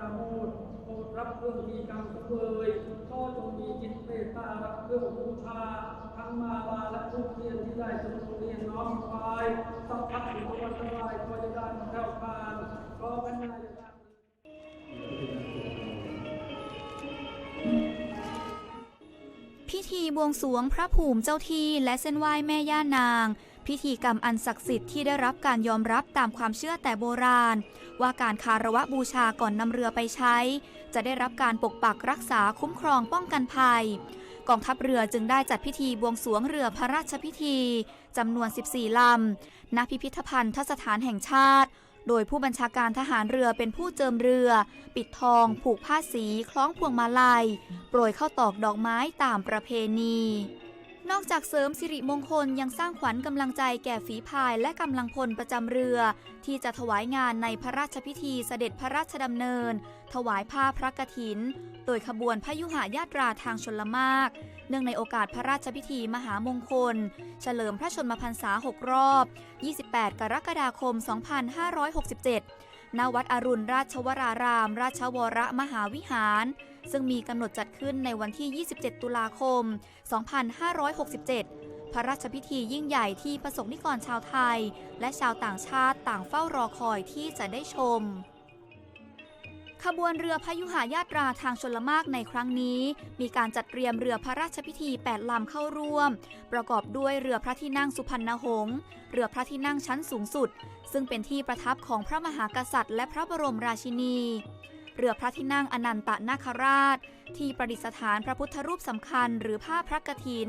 ราโมทโปรดรับเครื่องมีกรรสังเวยก็จงมีจิตเมตตารับเครื่องบูชาทั้งมาลาและทุกเทียนที่ได้จงเรียนน้อมถวายสัพพัดสุขวันตรายก็จะได้แก้วพานก็พันนายพิธีบวงสรวงพระภูมิเจ้าที่และเส้นไหว้แม่ย่านาง พิธีกรรมอันศักดิ์สิทธิ์ที่ได้รับการยอมรับตามความเชื่อแต่โบราณ ว่าการคารวะบูชาก่อนนำเรือไปใช้ จะได้รับการปกปักรักษาคุ้มครองป้องกันภัย กองทัพเรือจึงได้จัดพิธีบวงสวงเรือพระราชพิธีจำนวน 14 ลำณพิพิธภัณฑ์ทสถานแห่งชาติ โดยผู้บัญชาการทหารเรือเป็นผู้เจิมเรือ ปิดทอง ผูกผ้าสี คล้องพวงมาลัย โปรยเข้าตอกดอกไม้ตามประเพณี นอกจากเสริมสิริมงคลยังสร้างขวัญกำลังใจแก่ฝีพายและกำลังพลประจำเรือ ที่จะถวายงานในพระราชพิธีเสด็จพระราชดำเนิน ถวายผ้าพระกฐิน โดยขบวนพยุหายาตราทางชนละมาก เนื่องในโอกาสพระราชพิธีมหามงคล เฉลิมพระชนมพรรษา 6 รอบ 28 กรกฎาคม 2567 ณวัดอรุณราชวราราม ราชวรมหาวิหาร ซึ่งมีกำหนดจัดขึ้นในวันที่ 27 ตุลาคม 2567 พระราชพิธียิ่งใหญ่ที่ประสงค์นิกรชาวไทย และชาวต่างชาติต่างเฝ้ารอคอยที่จะได้ชม ขบวนเรือพยุหายาตราทางชนละมากในครั้งนี้ มีการจัดเตรียมเรือพระราชพิธี 8 ลำเข้าร่วม ประกอบด้วยเรือพระที่นั่งสุพรรณหงษ์เรือพระที่นั่งชั้นสูงสุด ซึ่งเป็นที่ประทับของพระมหากษัตริย์ และพระบรมราชินี เรือพระที่นั่งอนันตนาคราช ที่ประดิษฐานพระพุทธรูปสำคัญ หรือผ้าพระกฐิน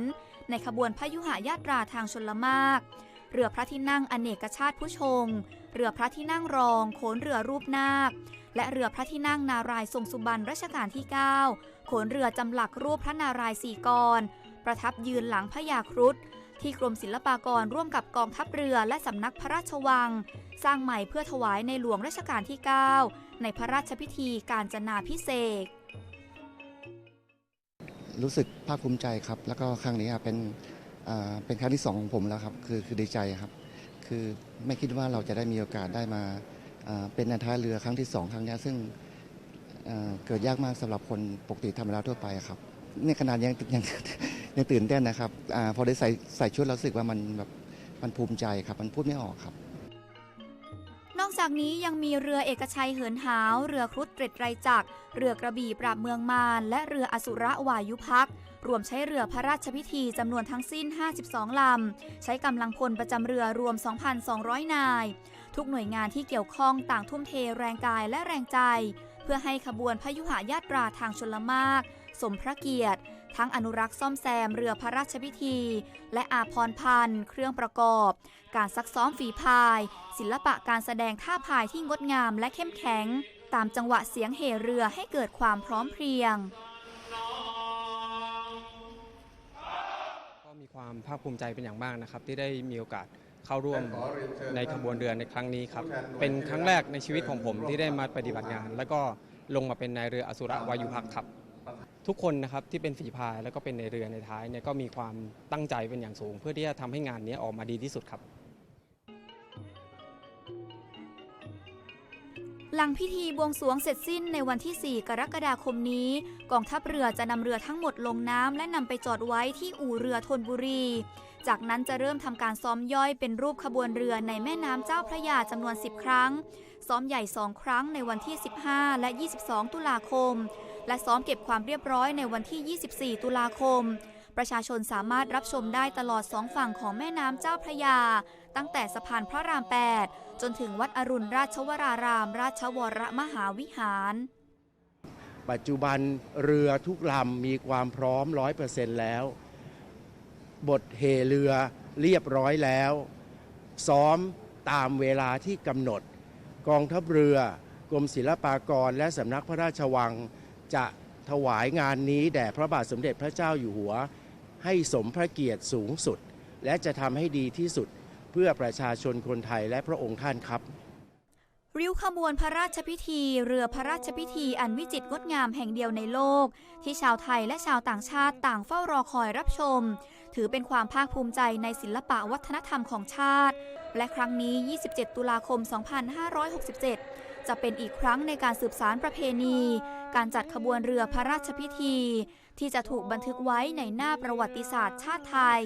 ในขบวนพยุหายาตราทางชนละมาก เรือพระที่นั่งอเนกชาติผู้ชง เรือพระที่นั่งรองโขนเรือรูปนาค และเรือพระที่นั่งนารายทรงสุบรรณรัชกาลที่ 9 โขนเรือจำหลักรูปพระนารายสี่กร ประทับยืนหลังพระยาครุฑที่กรมศิลปากรร่วมกับกองทัพเรือและสำนักพระราชวัง สร้างใหม่เพื่อถวายในหลวงรัชกาลที่ 9 ในพระราชพิธีการจนาพิเศษรู้สึกภาคภูมิใจครับ แล้วก็ครั้งนี้เป็น เป็นครั้งที่สองของผมแล้วครับคือคือดีใจครับ คือไม่คิดว่าเราจะได้มีโอกาสได้มาเป็นนายท้ายเรือครั้งที่สองครั้งนี้ซึ่งเกิดยากมากสำหรับคนปกติธรรมดาทั่วไปครับนี่ขนาดยังยังยังตื่นเต้นนะครับอพอได้ใส่ใส่ชุดแล้วรู้สึกว่ามันแบบมันภูมิใจครับ มันพูดไม่ออกครับ จากนี้ยังมีเรือเอกชัยเหินหาว เรือครุฑเตร็ดไรจัก เรือกระบี่ปราบเมืองมารและเรืออสุรวายุพักรวมใช้เรือพระราชพิธีจำนวนทั้งสิ้น 52 ลำ ใช้กำลังพลประจำเรือรวม 2,200 นาย ทุกหน่วยงานที่เกี่ยวข้องต่างทุ่มเทแรงกายและแรงใจ เพื่อให้ขบวนพยุหายาตราทางชลมาก สมพระเกียรติ ทั้งอนุรักษ์ซ่อมแซมเรือพระราชพิธี และอาพรณ์พันธ์ เครื่องประกอบ การซักซ้อมฝีพาย ศิลปะการแสดงท่าพายที่งดงามและเข้มแข็ง ตามจังหวะเสียงเหเรือให้เกิดความพร้อมเพรียงก็มีความภาคภูมิใจเป็นอย่างมากนะครับ ที่ได้มีโอกาสเข้าร่วมในขบวนเรือในครั้งนี้ครับ เป็นครั้งแรกในชีวิตของผมที่ได้มาปฏิบัติงาน แล้วก็ลงมาเป็นนายเรืออสุรวายุพักษ์ครับ ทุกคนนะครับที่เป็นฝีพายแล้วก็เป็นในเรือในท้ายเนี่ยก็มีความตั้งใจเป็นอย่างสูง เพื่อที่จะทำให้งานนี้ออกมาดีที่สุดครับ หลังพิธีบวงสรวงเสร็จสิ้นในวันที่ 4 กรกฎาคมนี้ กองทัพเรือจะนำเรือทั้งหมดลงน้ำและนำไปจอดไว้ที่อู่เรือธนบุรี จากนั้นจะเริ่มทำการซ้อมย่อยเป็นรูปขบวนเรือในแม่น้ำเจ้าพระยาจำนวน 10 ครั้ง ซ้อมใหญ่ 2 ครั้งในวันที่ 15 และ 22 ตุลาคม และซ้อมเก็บความเรียบร้อยในวันที่ 24 ตุลาคม ประชาชนสามารถรับชมได้ตลอดสองฝั่งของแม่น้ำเจ้าพระยา ตั้งแต่สะพานพระราม 8 จนถึงวัดอรุณราชวราราม ราชวรมหาวิหาร ปัจจุบันเรือทุกลำมีความพร้อม 100%แล้ว บทเฮเรือเรียบร้อยแล้ว ซ้อมตามเวลาที่กำหนด กองทัพเรือกรมศิลปากรและสำนักพระราชวัง จะถวายงานนี้แด่พระบาทสมเด็จพระเจ้าอยู่หัว ให้สมพระเกียรติสูงสุด และจะทำให้ดีที่สุดเพื่อประชาชนคนไทยและพระองค์ท่านครับริ้วขบวนพระราชพิธี เรือพระราชพิธีอันวิจิตรงดงามแห่งเดียวในโลก ที่ชาวไทยและชาวต่างชาติต่างเฝ้ารอคอยรับชม ถือเป็นความภาคภูมิใจในศิลปะวัฒนธรรมของชาติ และครั้งนี้ 27 ตุลาคม 2567 จะเป็นอีกครั้งในการสืบสารประเพณี การจัดขบวนเรือพระราชพิธี ที่จะถูกบันทึกไว้ในหน้าประวัติศาสตร์ชาติไทย